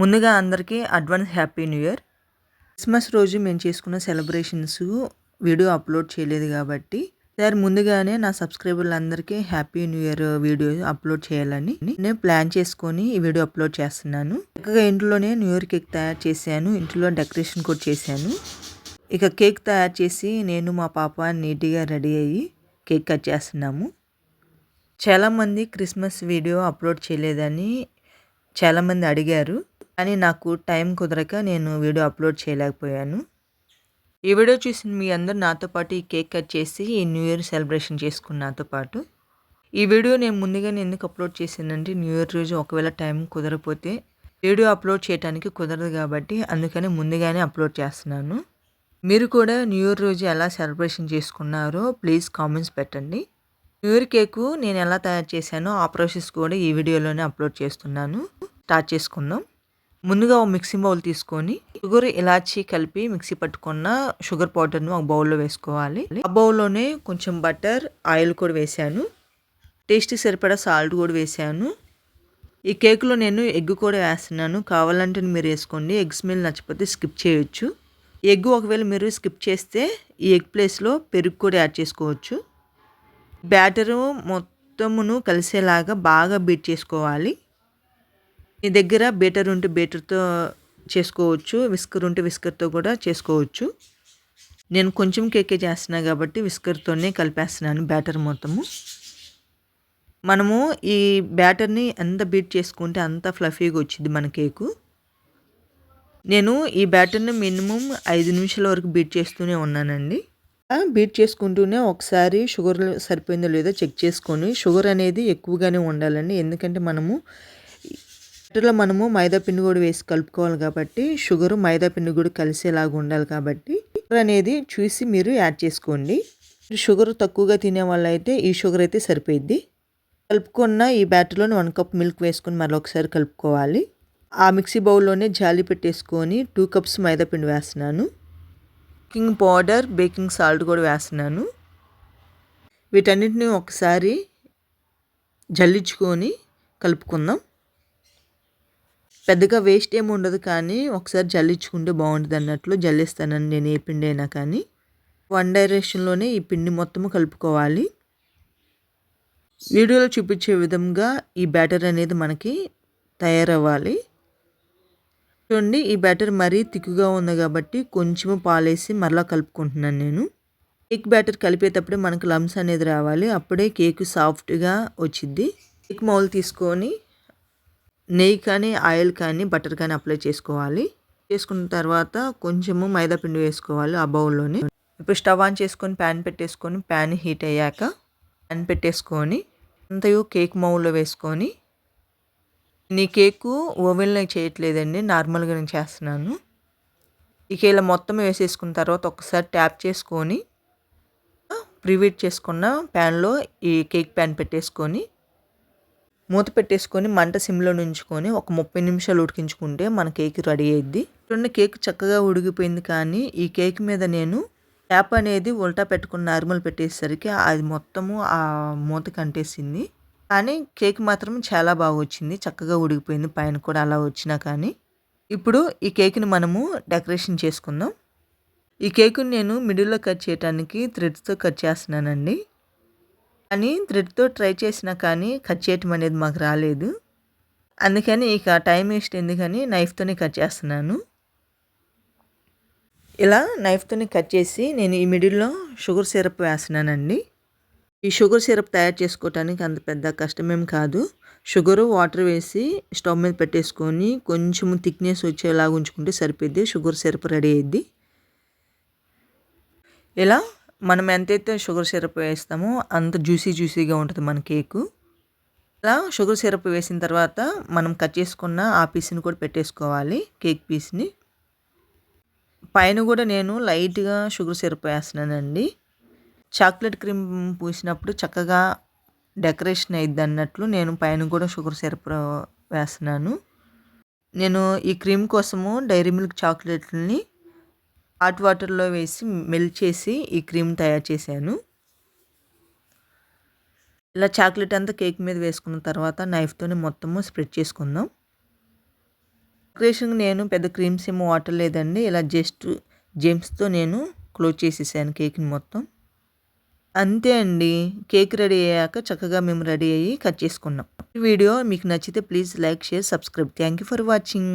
ముందుగా అందరికీ advance happy new year. Christmas రోజు మేము చేసుకున్న సెలబ్రేషన్స్ వీడియో అప్లోడ్ చేయలేదు కాబట్టి సార్ ముందుగానే నా సబ్స్క్రైబర్లందరికీ happy new year video upload చేయాలని నేను ప్లాన్ చేసుకొని ఈ వీడియో అప్లోడ్ చేస్తున్నాను. చక్కగా ఇంట్లోనే న్యూ ఇయర్ కేక్ తయారు చేశాను. ఇంట్లో డెకరేషన్ కూడా చేశాను. ఇక కేక్ తయారు చేసి నేను మా పాప నీట్గా రెడీ అయ్యి కేక్ కట్ చేస్తున్నాము. చాలామంది క్రిస్మస్ వీడియో అప్లోడ్ చేయలేదని చాలామంది అడిగారు. కానీ నాకు టైం కుదరక నేను వీడియో అప్లోడ్ చేయలేకపోయాను. ఈ వీడియో చూసిన మీ అందరు నాతో పాటు ఈ కేక్ కట్ చేసి ఈ న్యూ ఇయర్ సెలబ్రేషన్ చేసుకున్న నాతో పాటు. ఈ వీడియో నేను ముందుగానే ఎందుకు అప్లోడ్ చేశానంటే న్యూ ఇయర్ రోజు ఒకవేళ టైం కుదరపోతే వీడియో అప్లోడ్ చేయడానికి కుదరదు కాబట్టి అందుకని ముందుగానే అప్లోడ్ చేస్తున్నాను. మీరు కూడా న్యూ ఇయర్ రోజు ఎలా సెలబ్రేషన్ చేసుకున్నారో ప్లీజ్ కామెంట్స్ పెట్టండి. న్యూ ఇయర్ కేకు నేను ఎలా తయారు చేశానో ఆ ప్రాసెస్ కూడా ఈ వీడియోలోనే అప్లోడ్ చేస్తున్నాను. స్టార్ట్ చేసుకుందాం. ముందుగా ఒక మిక్సింగ్ బౌల్ తీసుకొని షుగర్ ఇలాచీ కలిపి మిక్సీ పట్టుకున్న షుగర్ పౌడర్ను ఒక బౌల్లో వేసుకోవాలి. ఆ బౌల్లోనే కొంచెం బటర్ ఆయిల్ కూడా వేసాను. టేస్ట్ సరిపడా సాల్ట్ కూడా వేసాను. ఈ కేకులో నేను ఎగ్ కూడా వేస్తున్నాను. కావాలంటే మీరు వేసుకోండి. ఎగ్ స్మెల్ నచ్చకపోతే స్కిప్ చేయొచ్చు. ఎగ్ ఒకవేళ మీరు స్కిప్ చేస్తే ఈ ఎగ్ ప్లేస్లో పెరుగు కూడా యాడ్ చేసుకోవచ్చు. బ్యాటరు మొత్తమును కలిసేలాగా బాగా బీట్ చేసుకోవాలి. మీ దగ్గర బీటర్ ఉంటే బీటర్తో చేసుకోవచ్చు విస్కర్ ఉంటే విస్కర్తో కూడా చేసుకోవచ్చు. నేను కొంచెం కేకే చేస్తున్నా కాబట్టి విస్కర్తోనే కలిపేస్తున్నాను బ్యాటర్ మొత్తము. మనము ఈ బ్యాటర్ని ఎంత బీట్ చేసుకుంటే అంత ఫ్లఫీగా వచ్చింది మన కేకు. నేను ఈ బ్యాటర్ని మినిమం ఐదు నిమిషాల వరకు బీట్ చేస్తూనే ఉన్నానండి. బీట్ చేసుకుంటూనే ఒకసారి షుగర్ సరిపోయిందో లేదో చెక్ చేసుకొని షుగర్ అనేది ఎక్కువగానే ఉండాలండి. ఎందుకంటే మనము బ్యాటర్లో మనము మైదా పిండి కూడా వేసి కలుపుకోవాలి కాబట్టి షుగర్ మైదా పిండి కూడా కలిసేలాగా ఉండాలి కాబట్టి షుగర్ అనేది చూసి మీరు యాడ్ చేసుకోండి. షుగర్ తక్కువగా తినే వాళ్ళైతే ఈ షుగర్ అయితే సరిపోయిద్ది. కలుపుకున్న ఈ బ్యాటర్లోని వన్ కప్ మిల్క్ వేసుకొని మరొకసారి కలుపుకోవాలి. ఆ మిక్సీ బౌల్లోనే జాలి పెట్టేసుకొని టూ కప్స్ మైదా పిండి వేస్తున్నాను. కింగ్ పౌడర్ బేకింగ్ సాల్ట్ కూడా వేస్తున్నాను. వీటన్నిటిని ఒకసారి జల్లించుకొని కలుపుకుందాం. పెద్దగా వేస్ట్ ఏమి ఉండదు కానీ ఒకసారి జల్లించుకుంటే బాగుంటుంది అన్నట్లు జల్లిస్తానని నేను ఏ పిండి అయినా కానీ. వన్ డైరెక్షన్లోనే ఈ పిండి మొత్తము కలుపుకోవాలి. వీడియోలో చూపించే విధంగా ఈ బ్యాటర్ అనేది మనకి తయారవ్వాలి. చూడండి ఈ బ్యాటర్ మరీ తిక్కుగా ఉంది కాబట్టి కొంచెము పాలేసి మరలా కలుపుకుంటున్నాను నేను. కేక్ బ్యాటర్ కలిపేటప్పుడే మనకు లమ్స్ అనేది రావాలి. అప్పుడే కేక్ సాఫ్ట్గా వచ్చింది కేక్ మౌల్ తీసుకొని నెయ్యి కానీ ఆయిల్ కానీ బటర్ కానీ అప్లై చేసుకోవాలి. చేసుకున్న తర్వాత కొంచెము మైదా పిండి వేసుకోవాలి ఆ బౌల్లోని. ఇప్పుడు స్టవ్ ఆన్ చేసుకొని ప్యాన్ పెట్టేసుకొని ప్యాన్ హీట్ అయ్యాక ప్యాన్ పెట్టేసుకొని అంతయు కేక్ మౌల్లో వేసుకొని. నీ కేకు ఓవెన్లో చేయట్లేదండి నార్మల్గా నేను చేస్తున్నాను. ఇక ఇలా మొత్తం వేసేసుకున్న తర్వాత ఒకసారి ట్యాప్ చేసుకొని ప్రివీట్ చేసుకున్న ప్యాన్లో ఈ కేక్ ప్యాన్ పెట్టేసుకొని మూత పెట్టేసుకొని మంట సిమ్లో నుంచుకొని ఒక ముప్పై నిమిషాలు ఉడికించుకుంటే మన కేక్ రెడీ అయ్యిద్ది. చూడండి కేక్ చక్కగా ఉడికిపోయింది కానీ ఈ కేక్ మీద నేను ట్యాప్ అనేది ఉల్టా పెట్టుకుని నార్మల్ పెట్టేసరికి అది మొత్తము ఆ మూత కంటేసింది. కానీ కేక్ మాత్రం చాలా బాగా వచ్చింది చక్కగా ఉడికిపోయింది పైన కూడా అలా వచ్చినా కానీ. ఇప్పుడు ఈ కేక్ని మనము డెకరేషన్ చేసుకుందాం. ఈ కేకుని నేను మిడిల్లో కట్ చేయడానికి థ్రెడ్స్తో కట్ చేస్తున్నానండి. కానీ థ్రెడ్తో ట్రై చేసినా కానీ కట్ చేయటం అనేది మాకు రాలేదు. అందుకని ఇక టైం వేస్ట్ ఎందుకని నైఫ్తోనే కట్ చేస్తున్నాను. ఇలా నైఫ్తోని కట్ చేసి నేను ఈ మిడిల్లో షుగర్ సిరప్ వేస్తున్నానండి. ఈ షుగర్ సిరప్ తయారు చేసుకోవటానికి అంత పెద్ద కష్టమేం కాదు. షుగరు వాటర్ వేసి స్టవ్ మీద పెట్టేసుకొని కొంచెం థిక్నెస్ వచ్చేలాగా ఉంచుకుంటే సరిపోద్ది షుగర్ సిరప్ రెడీ అయ్యిద్ది ఇలా మనం ఎంతైతే షుగర్ సిరప్ వేస్తామో అంత జ్యూసీ జ్యూసీగా ఉంటుంది మన కేకు. అలా షుగర్ సిరప్ వేసిన తర్వాత మనం కట్ చేసుకున్న ఆ పీస్ని కూడా పెట్టేసుకోవాలి కేక్ పీస్ని. పైన కూడా నేను లైట్గా షుగర్ సిరప్ వేస్తున్నానండి. చాక్లెట్ క్రీమ్ పూసినప్పుడు చక్కగా డెకరేషన్ అయింది అన్నట్లు నేను పైన కూడా షుగర్ సిరప్ వేస్తున్నాను. నేను ఈ క్రీమ్ కోసము డైరీ మిల్క్ చాక్లెట్ని హాట్ వాటర్లో వేసి మెల్ట్ చేసి ఈ క్రీమ్ తయారు చేశాను. ఇలా చాక్లెట్ అంతా కేక్ మీద వేసుకున్న తర్వాత నైఫ్తోనే మొత్తము స్ప్రెడ్ చేసుకుందాం. డెకరేషన్ నేను పెద్ద క్రీమ్స్ ఏమో వాటర్ లేదండి. ఇలా జస్ట్ జెమ్స్తో నేను క్లోజ్ చేసేసాను కేక్ని మొత్తం. అంతే అండి. కేక్ రెడీ అయ్యాక చక్కగా మేము రెడీ అయ్యి కట్ చేసుకున్నాం. ఈ వీడియో మీకు నచ్చితే please like share subscribe. Thank you for watching